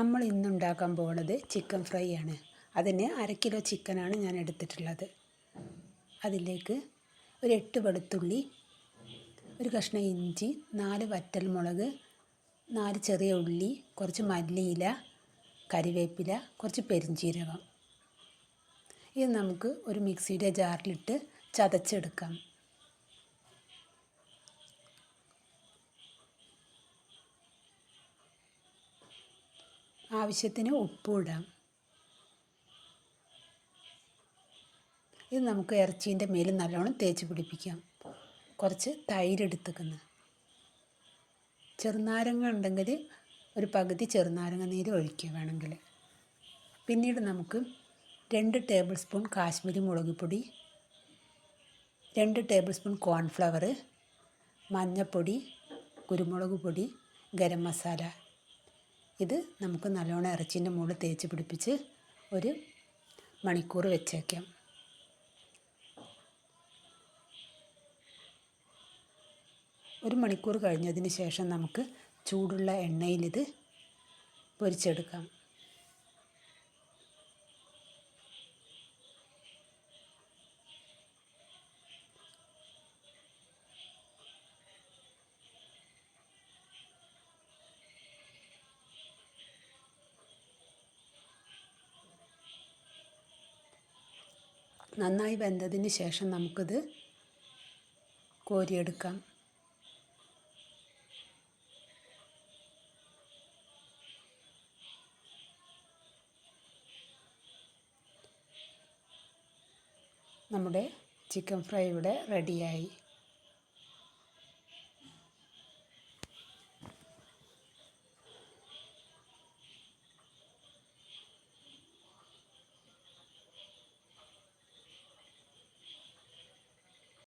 നമ്മൾ ഇന്നുണ്ടാക്കാൻ പോകുന്നത് chicken fry ആണ്. അതിന് അര കിലോ ചിക്കനാണ് ഞാൻ എടുത്തിട്ടുള്ളത്. അതിലേക്ക് ഒരു എട്ട് വെളുത്തുള്ളി ഒരു കഷ്ണം ഇഞ്ചി നാല് വറ്റൽ മുളക് നാല് ചെറിയ ഉള്ളി കുറച്ച് മല്ലിയില കറിവേപ്പില കുറച്ച് പെരിഞ്ചീരകം. ഇത് നമുക്ക് ഒരു മിക്സിയുടെ ജാറിലിട്ട് ചതച്ചെടുക്കാം. ആവശ്യത്തിന് ഉപ്പും ഇടാം ഇത് നമുക്ക് ഇറച്ചീന്റെ മേൽ നല്ലോണം തേച്ച് പിടിപ്പിക്കാം. കുറച്ച് തൈര് എടുത്തേക്കുന്നു ചെറുനാരങ്ങ ഉണ്ടെങ്കിൽ ഒരു പകുതി ചെറുനാരങ്ങ നീര് ഒഴിക്കുക വേണമെങ്കിൽ. പിന്നീട് നമുക്ക് രണ്ട് ടേബിൾ സ്പൂൺ കാശ്മീരി മുളക് പൊടി രണ്ട് ടേബിൾ സ്പൂൺ കോൺഫ്ലവർ മഞ്ഞൾപ്പൊടി കുരുമുളക് പൊടി ഗരം മസാല ഇത് നമുക്ക് നല്ലോണം ഇറച്ചിന്റെ മുകളിൽ തേച്ച് പിടിപ്പിച്ച് ഒരു മണിക്കൂർ വെച്ചേക്കാം ഒരു മണിക്കൂർ കഴിഞ്ഞതിന് ശേഷം നമുക്ക് ചൂടുള്ള എണ്ണയിലിത് പൊരിച്ചെടുക്കാം. നന്നായി വെന്തതിന് ശേഷം നമുക്കിത് കോരിയെടുക്കാം. നമ്മുടെ ചിക്കൻ ഫ്രൈ ഇവിടെ റെഡിയായി.